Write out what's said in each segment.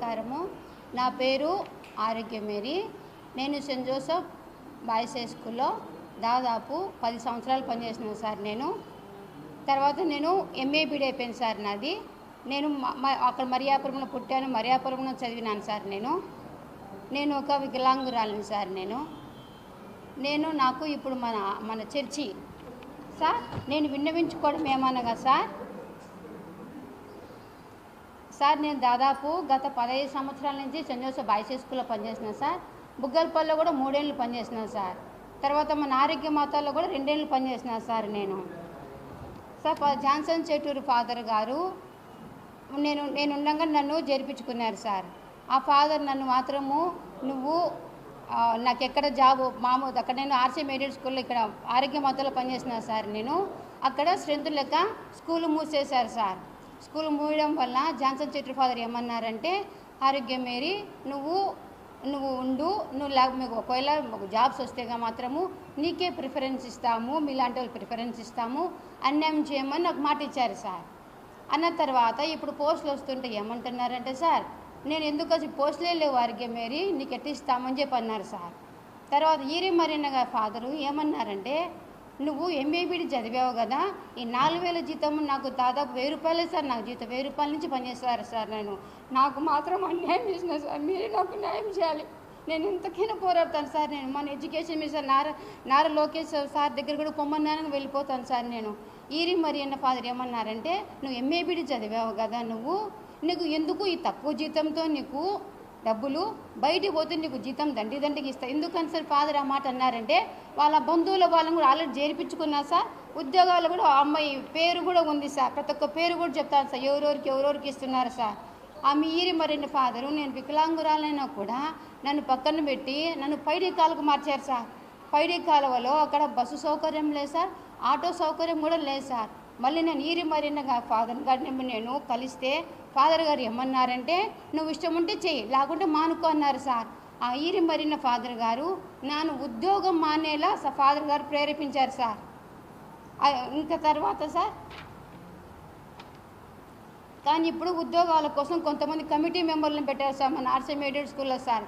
నమస్కారము. నా పేరు ఆరోగ్యమేరి. నేను సెయింట్ జోసఫ్ బాయ్స్ హై స్కూల్లో దాదాపు పది సంవత్సరాలు పనిచేసినాను సార్ నేను. తర్వాత నేను ఎంఏ బీడీ అయిపోయింది సార్ నాది. నేను మ- మ- అక్కడ మరియాపురంలో పుట్టాను. మరియాపురంలో చదివినాను సార్ నేను. నేను ఒక వికలాంగురాలిని సార్ నేను. నేను నాకు ఇప్పుడు మన మన చర్చి. సార్ నేను విన్నవించుకోవడం ఏమనగా సార్ సార్ నేను దాదాపు గత పదహైదు సంవత్సరాల నుంచి సెంట్ జోసెఫ్ బాయ్స్ హై స్కూల్లో పనిచేసిన సార్. బుగ్గల్పల్లిలో కూడా మూడేళ్ళు పనిచేసిన సార్. తర్వాత మన ఆరోగ్య మాతాల్లో కూడా రెండేళ్ళు పనిచేసిన సార్ నేను. సార్ జాన్సన్ చెట్టూరు ఫాదర్ గారు నేను నేను ఉండగా నన్ను చేర్పించుకున్నారు సార్. ఆ ఫాదర్ నన్ను మాత్రము నువ్వు నాకు ఎక్కడ జాబ్ మామూలు అక్కడ నేను ఆర్సీ మీడియట్ స్కూల్లో ఇక్కడ ఆరోగ్య మాతలో పనిచేసిన సార్ నేను. అక్కడ స్ట్రెంత్ లెక్క స్కూల్ మూసేశారు సార్. స్కూల్ మూయడం వల్ల జాన్సన్ చెట్టు ఫాదర్ ఏమన్నారంటే ఆరోగ్యం మేరీ నువ్వు నువ్వు ఉండు నువ్వు లేక మీకు ఒకవేళ జాబ్స్ వస్తేగా మాత్రము నీకే ప్రిఫరెన్స్ ఇస్తాము మీలాంటి వాళ్ళు ప్రిఫరెన్స్ ఇస్తాము అన్యాయం చేయమని నాకు మాట ఇచ్చారు సార్. అన్న తర్వాత ఇప్పుడు పోస్టులు వస్తుంటే ఏమంటున్నారంటే సార్ నేను ఎందుకు వచ్చి పోస్టులే లేవు ఆరోగ్యం మేరీ నీకు ఎట్టిస్తామని చెప్పి అన్నారు సార్. తర్వాత ఈరి మరీన ఫాదరు ఏమన్నారంటే నువ్వు ఎంఏబిడి చదివావు కదా ఈ నాలుగు వేల జీతం నాకు దాదాపు వెయ్యి రూపాయలే సార్ నాకు జీతం వెయ్యి రూపాయల నుంచి పనిచేస్తారు సార్ నేను. నాకు మాత్రం అన్యాయం చేసిన సార్ మీరు నాకు న్యాయం చేయాలి. నేను ఎంతకైనా పోరాడతాను సార్ నేను. మన ఎడ్యుకేషన్ మినిస్టర్ నార నార లోకేష్ సార్ దగ్గర కూడా పొమ్మన్నాను వెళ్ళిపోతాను సార్ నేను. ఈరి మరి అన్న ఫాదర్ ఏమన్నారంటే నువ్వు ఎంఏబిడి చదివావు కదా నువ్వు నీకు ఎందుకు ఈ తక్కువ జీతంతో నీకు డబ్బులు బయటికి పోతే నీకు జీతం దండి దండికి ఇస్తా. ఎందుకని సార్ ఫాదర్ ఆ మాట అన్నారంటే వాళ్ళ బంధువుల వాళ్ళని కూడా ఆల్రెడీ చేర్పించుకున్నా సార్ ఉద్యోగాలు కూడా ఆ అమ్మాయి పేరు కూడా ఉంది సార్. ప్రతి ఒక్క పేరు కూడా చెప్తాను సార్. ఎవరెవరికి ఎవరెవరికి ఇస్తున్నారు సార్. ఆ మీరి మరిన్ని ఫాదరు నేను వికలాంగురాలైనా కూడా నన్ను పక్కన పెట్టి నన్ను పైడి కాలకు మార్చారు సార్. పైడి కాలువలో అక్కడ బస్సు సౌకర్యం లేదు సార్. ఆటో సౌకర్యం కూడా లేదు సార్. మళ్ళీ నేను ఈరి మరిన ఫాదర్ గారిని నేను కలిస్తే ఫాదర్ గారు ఏమన్నారంటే నువ్వు ఇష్టం ఉంటే చెయ్యి లేకుంటే మానుకో అన్నారు సార్. ఆ ఈరి మరిన ఫాదర్ గారు నన్ను ఉద్యోగం మానేలా స- ఫాదర్ గారు ప్రేరేపించారు సార్. ఇంకా తర్వాత సార్ కానీ ఇప్పుడు ఉద్యోగాల కోసం కొంతమంది కమిటీ మెంబర్లను పెట్టారు సార్ మన ఆర్సీ మీడియం స్కూల్లో సార్.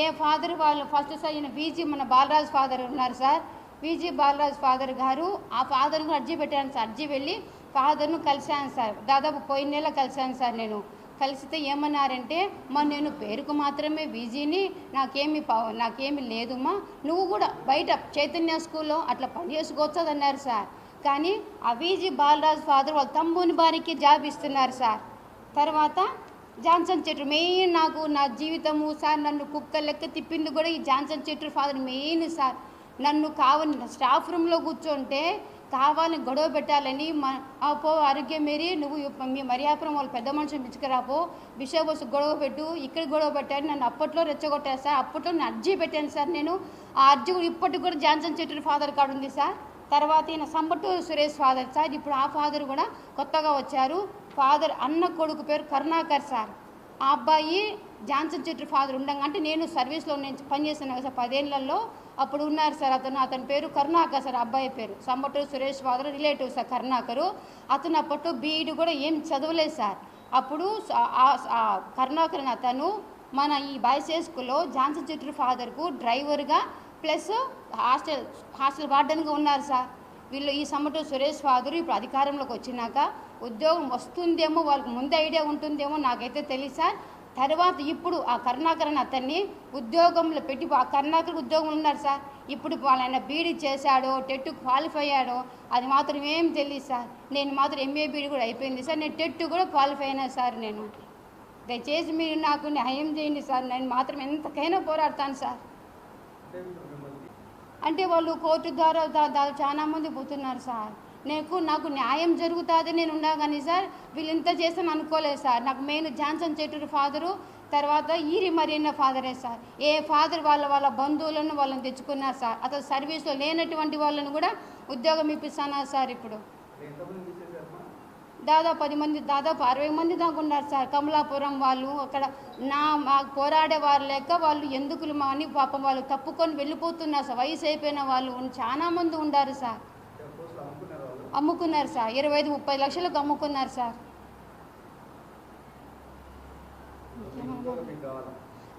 ఏ ఫాదర్ వాళ్ళు ఫస్ట్ సార్ ఈయన వీజీ మన బాలరాజ్ ఫాదర్ ఉన్నారు సార్. పీజీ బాలరాజ్ ఫాదర్ గారు ఆ ఫాదర్ను అర్జీ పెట్టాను సార్. అర్జీ వెళ్ళి ఫాదర్ను కలిశాను సార్. దాదాపు పోయిన నెల కలిశాను సార్ నేను. కలిసితే ఏమన్నారంటే మా నేను పేరుకు మాత్రమే వీజీని నాకేమి పవ- నాకేమి లేదుమా నువ్వు కూడా బయట చైతన్య స్కూల్లో అట్లా పని చేసుకోవచ్చు అన్నారు సార్. కానీ ఆ వీజీ బాలరాజ్ ఫాదర్ వాళ్ళ తమ్ముని బారికి జాబ్ ఇస్తున్నారు సార్. తర్వాత జాన్సన్ చెట్టు మెయిన్ నాకు నా జీవితము సార్ నన్ను కుక్క లెక్క తిప్పింది కూడా ఈ జాన్సన్ చెట్టు ఫాదర్ మెయిన్ సార్. నన్ను కావని స్టాఫ్ రూమ్లో కూర్చుంటే కావాలని గొడవ పెట్టాలని మా పో ఆరోగ్యం మేరి నువ్వు మీ మర్యాపురం వాళ్ళు పెద్ద మనుషులు పిచ్చుకురాపో విషయ గొడవ పెట్టు ఇక్కడ గొడవ పెట్టారు నన్ను అప్పట్లో రెచ్చగొట్టారు సార్ అప్పట్లో నేను అర్జీ పెట్టాను సార్ నేను. ఆ అర్జీ కూడా ఇప్పటికి కూడా జాన్సన్ చెట్టు ఫాదర్ కార్డు ఉంది సార్. తర్వాత ఈయన సంబట్టూరు సురేష్ ఫాదర్ సార్ ఇప్పుడు ఆ ఫాదర్ కూడా కొత్తగా వచ్చారు. ఫాదర్ అన్న కొడుకు పేరు కరుణాకర్ సార్. ఆ అబ్బాయి జాన్సన్ చెట్టు ఫాదర్ ఉండగా అంటే నేను సర్వీస్లో నేను పనిచేస్తున్నాను సార్ పదేళ్ళలో. అప్పుడు ఉన్నారు సార్ అతను. అతని పేరు కరుణాకర్ సార్ అబ్బాయి పేరు. Sambatturu Suresh father relative sir Karunakar. అతను అప్పట్లో బీఈడి కూడా ఏం చదవలేదు సార్. అప్పుడు కరుణాకర్ అనే అతను మన ఈ బాయ్స్ స్కూల్లో జాన్సన్ చెట్టు ఫాదర్కు డ్రైవర్గా ప్లస్ హాస్టల్ హాస్టల్ వార్డెన్గా ఉన్నారు సార్. వీళ్ళు ఈ సమ్మటు సురేష్ ఫాదరు ఇప్పుడు అధికారంలోకి వచ్చినాక ఉద్యోగం వస్తుందేమో వాళ్ళకి ముందు ఐడియా ఉంటుందేమో నాకైతే తెలియదు సార్. తర్వాత ఇప్పుడు ఆ కరుణాకర్ అతన్ని ఉద్యోగంలో పెట్టి ఆ కరుణాకర్ ఉద్యోగం ఉన్నారు సార్. ఇప్పుడు వాళ్ళైన బీడీ చేశాడో టెట్ క్వాలిఫై అయ్యాడో అది మాత్రం ఏం తెలియదు సార్. నేను మాత్రం ఎంఏ బీడీ కూడా అయిపోయింది సార్. నేను టెట్ కూడా క్వాలిఫై అయినా సార్ నేను. దయచేసి మీరు నాకు న్యాయం చేయండి సార్. నేను మాత్రం ఎంతకైనా పోరాడతాను సార్. అంటే వాళ్ళు కోర్టు ద్వారా చాలా మంది పోతున్నారు సార్. నాకు నాకు న్యాయం జరుగుతుంది నేను ఉన్నా కానీ సార్ వీళ్ళు ఇంత చేస్తాను అనుకోలేదు సార్. నాకు మెయిన్ జాన్సన్ చెట్టూరు ఫాదరు తర్వాత ఈరి మరీన ఫాదరే సార్. ఏ ఫాదర్ వాళ్ళ వాళ్ళ బంధువులను వాళ్ళని తెచ్చుకున్నారు సార్. అతను సర్వీస్లో లేనటువంటి వాళ్ళని కూడా ఉద్యోగం ఇప్పిస్తున్నారు సార్ ఇప్పుడు. దాదాపు పది మంది దాదాపు అరవై మంది దాకా ఉన్నారు సార్. కమలాపురం వాళ్ళు అక్కడ నా మాకు పోరాడే వారు లేక వాళ్ళు ఎందుకులు మా అని పాపం వాళ్ళు తప్పుకొని వెళ్ళిపోతున్నారు సార్. వయసు అయిపోయిన వాళ్ళు చాలామంది చాలా మంది సార్. అమ్ముకున్నారు సార్. ఇరవై ఐదు ముప్పై లక్షలకు అమ్ముకున్నారు సార్.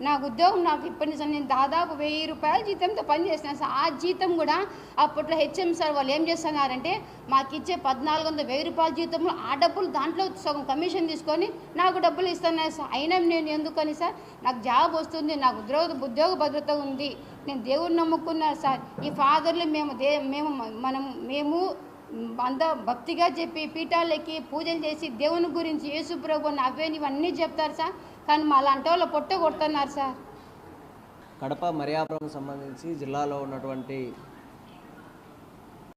నాకు ఉద్యోగం నాకు ఇప్పటి నుంచి నేను దాదాపు వెయ్యి రూపాయల జీతంతో పనిచేసిన సార్. ఆ జీతం కూడా అప్పట్లో హెచ్ఎం సార్ వాళ్ళు ఏం చేస్తున్నారంటే మాకు ఇచ్చే పద్నాలుగు వందల వెయ్యి రూపాయల జీతంలో ఆ డబ్బులు దాంట్లో సగం కమిషన్ తీసుకొని నాకు డబ్బులు ఇస్తున్నారు సార్. అయినా నేను ఎందుకని సార్? నాకు జాబ్ వస్తుంది నాకు ఉద్యోగ ఉద్యోగ భద్రత ఉంది. నేను దేవుడిని నమ్ముకున్నాను సార్. ఈ ఫాదర్లు మేము దే మేము మనం మేము అంతా భక్తిగా చెప్పి పీఠాలకి పూజలు చేసి దేవుని గురించి యేసు ప్రభు అవే ఇవన్నీ చెప్తారు సార్. కానీ మా అలాంటి వాళ్ళు పొట్ట కొడుతున్నారు సార్. కడప మరియాపురం సంబంధించి జిల్లాలో ఉన్నటువంటి